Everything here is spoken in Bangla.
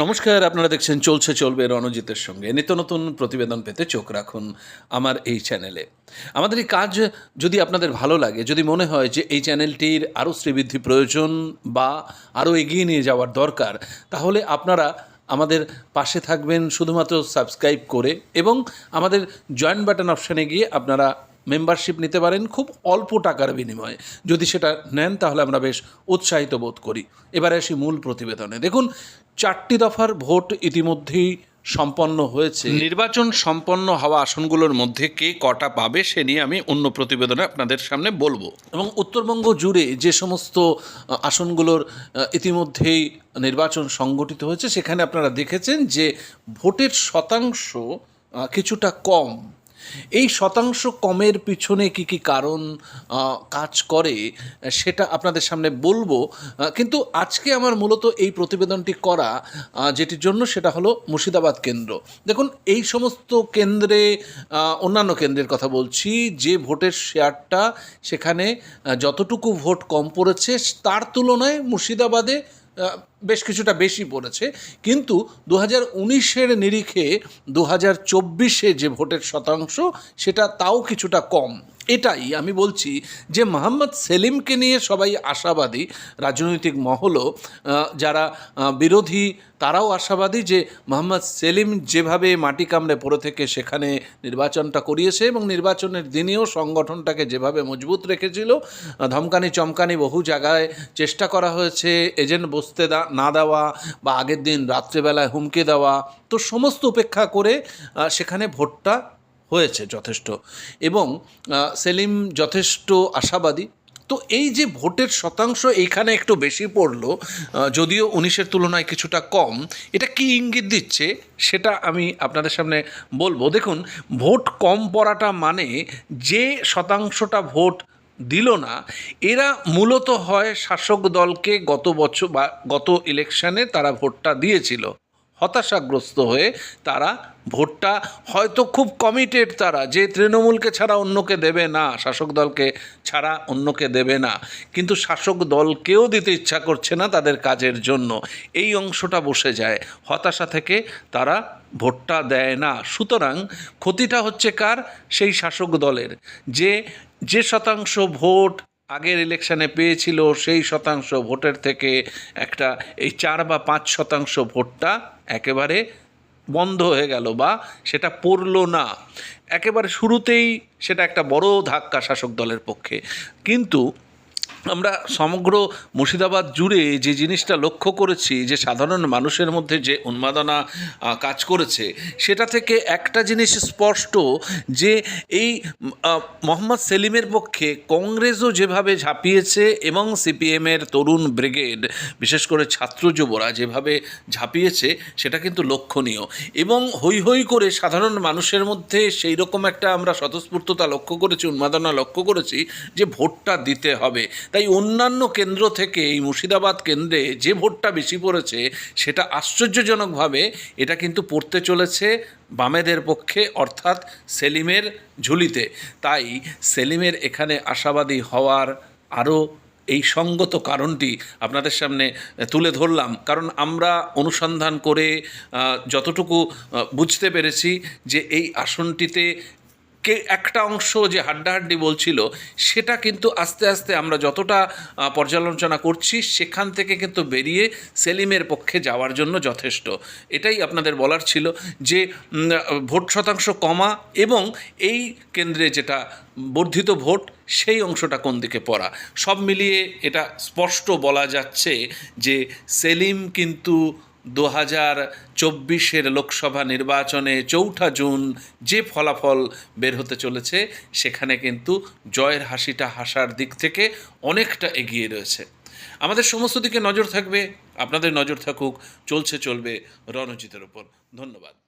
নমস্কার, আপনারা দেখছেন চলছে, চলবে রণজিতের সঙ্গে। নিত্য নতুন প্রতিবেদন পেতে চোখ রাখুন আমার এই চ্যানেলে। আমাদের এই কাজ যদি আপনাদের ভালো লাগে, যদি মনে হয় যে এই চ্যানেলটির আরও শ্রীবৃদ্ধি প্রয়োজন বা আরও এগিয়ে নিয়ে যাওয়ার দরকার, তাহলে আপনারা আমাদের পাশে থাকবেন শুধুমাত্র সাবস্ক্রাইব করে এবং আমাদের জয়েন্ট বাটন অপশানে গিয়ে আপনারা মেম্বারশিপ নিতে পারেন খুব অল্প টাকার বিনিময়ে। যদি সেটা নেন, তাহলে আমরা বেশ উৎসাহিত বোধ করি। এবারে আসি মূল প্রতিবেদনে। দেখুন চারটি দফার ভোট ইতিমধ্যেই সম্পন্ন হয়েছে। নির্বাচন সম্পন্ন হওয়া আসনগুলোর মধ্যে কে কটা পাবে সে নিয়ে আমি অন্য প্রতিবেদনে আপনাদের সামনে বলব। এবং উত্তরবঙ্গ জুড়ে যে সমস্ত আসনগুলোর ইতিমধ্যেই নির্বাচন সংগঠিত হয়েছে সেখানে আপনারা দেখেছেন যে ভোটের শতাংশ কিছুটা কম। এই শতাংশ কমের পিছনে কি কি কারণ কাজ করে, সেটা আপনাদের সামনে বলব। কিন্তু আজকে আমার মূলত এই প্রতিবেদনটি করা যেটির জন্য সেটা হলো মুর্শিদাবাদ কেন্দ্র। দেখুন, এই সমস্ত কেন্দ্রে অন্যান্য কেন্দ্রের কথা বলছি, যে ভোটের শেয়ারটা সেখানে যতটুকু ভোট কম পড়েছে, তার তুলনায় মুর্শিদাবাদে বেশ কিছুটা বেশি পড়েছে। কিন্তু দু হাজার উনিশের নিরিখে দু হাজার চব্বিশে যে ভোটের শতাংশ, সেটা তাও কিছুটা কম। এটাই আমি বলছি যে মোহাম্মদ সেলিমকে নিয়ে সবাই আশাবাদী, রাজনৈতিক মহলও যারা বিরোধী, তারাও আশাবাদী যে মোহাম্মদ সেলিম যেভাবে মাটি কামড়ে পড়ে থেকে সেখানে নির্বাচনটা করিয়েছে এবং নির্বাচনের দিনেও সংগঠনটাকে যেভাবে মজবুত রেখেছিল ধমকানি চমকানি বহু জায়গায় চেষ্টা করা হয়েছে, এজেন্ট বসতে না দেওয়া বা আগের দিন রাত্রেবেলায় হুমকে দেওয়া, তো সমস্ত উপেক্ষা করে সেখানে ভোটটা হয়েছে যথেষ্ট। এবং সেলিম যথেষ্ট আশাবাদী। তো এই যে ভোটের শতাংশ এইখানে একটু বেশি পড়ল যদিও উনিশের তুলনায় কিছুটা কম, এটা কি ইঙ্গিত দিচ্ছে সেটা আমি আপনাদের সামনে বলব। দেখুন, ভোট কম পড়াটা মানে যে শতাংশটা ভোট দিল না। এরা মূলত হয় শাসক দলকে গত বছর বা গত ইলেকশনে তারা ভোটটা দিয়েছিল। হতাশাগ্রস্ত হয়ে তারা ভোটটা হয়তো খুব কমিটেড তারা, যে তৃণমূলকে ছাড়া অন্যকে দেবে না, শাসক দলকে ছাড়া অন্যকে দেবে না। কিন্তু শাসক দলকেও দিতে ইচ্ছা করছে না তাদের কাজের জন্য। এই অংশটা বসে যায়। হতাশা থেকে তারা ভোটটা দেয় না। সুতরাং ক্ষতিটা হচ্ছে কার? সেই শাসক দলের। যে যে শতাংশ ভোট আগের ইলেকশনে পেয়েছিল, সেই শতাংশ ভোটের থেকে একটা এই চার বা পাঁচ শতাংশ ভোটটা একেবারে বন্ধ হয়ে গেল বা সেটা পড়ল না। একেবারে শুরুতেই সেটা একটা বড় ধাক্কা শাসক দলের পক্ষে। কিন্তু আমরা সমগ্র মুর্শিদাবাদ জুড়ে যে জিনিসটা লক্ষ্য করেছি, যে সাধারণ মানুষের মধ্যে যে উন্মাদনা কাজ করেছে, সেটা থেকে একটা জিনিস স্পষ্ট যে এই মোহাম্মদ সেলিমের পক্ষে কংগ্রেসও যেভাবে ঝাঁপিয়েছে এবং সিপিএমের তরুণ ব্রিগেড, বিশেষ করে ছাত্র যুবরা যেভাবে ঝাঁপিয়েছে, সেটা কিন্তু লক্ষণীয়। এবং হৈ হৈ করে সাধারণ মানুষের মধ্যে সেই রকম একটা আমরা স্বতঃস্ফূর্ততা লক্ষ্য করেছি, উন্মাদনা লক্ষ্য করেছি যে ভোটটা দিতে হবে। তাই অন্যান্য কেন্দ্র থেকে এই মুর্শিদাবাদ কেন্দ্রে যে ভোটটা বেশি পড়েছে, সেটা আশ্চর্যজনকভাবে এটা কিন্তু পড়তে চলেছে বামেদের পক্ষে, অর্থাৎ সেলিমের ঝুলিতে। তাই সেলিমের এখানে আশাবাদী হওয়ার আরও এই সঙ্গত কারণটি আপনাদের সামনে তুলে ধরলাম। কারণ আমরা অনুসন্ধান করে যতটুকু বুঝতে পেরেছি যে এই আসনটিতে কে একটা অংশ যে হাড্ডাহাড্ডি বলছিল, সেটা কিন্তু আস্তে আস্তে আমরা যতটা পর্যালোচনা করছি, সেখান থেকে কিন্তু বেরিয়ে সেলিমের পক্ষে যাওয়ার জন্য যথেষ্ট। এটাই আপনাদের বলার ছিল যে ভোট শতাংশ কমা এবং এই কেন্দ্রে যেটা বর্ধিত ভোট, সেই অংশটা কোন দিকে পড়া? সব মিলিয়ে এটা স্পষ্ট বলা যাচ্ছে যে, সেলিম কিন্তু দু হাজার চব্বিশের লোকসভা নির্বাচনে চৌঠা জুন যে ফলাফল বের হতে চলেছে, সেখানে কিন্তু জয়ের হাসিটা, হাসার দিক থেকে অনেকটা এগিয়ে রয়েছে। আমাদের সমস্ত দিকে নজর থাকবে, আপনাদের নজর থাকুক, চলছে, চলবে রণজিতের ওপর ধন্যবাদ।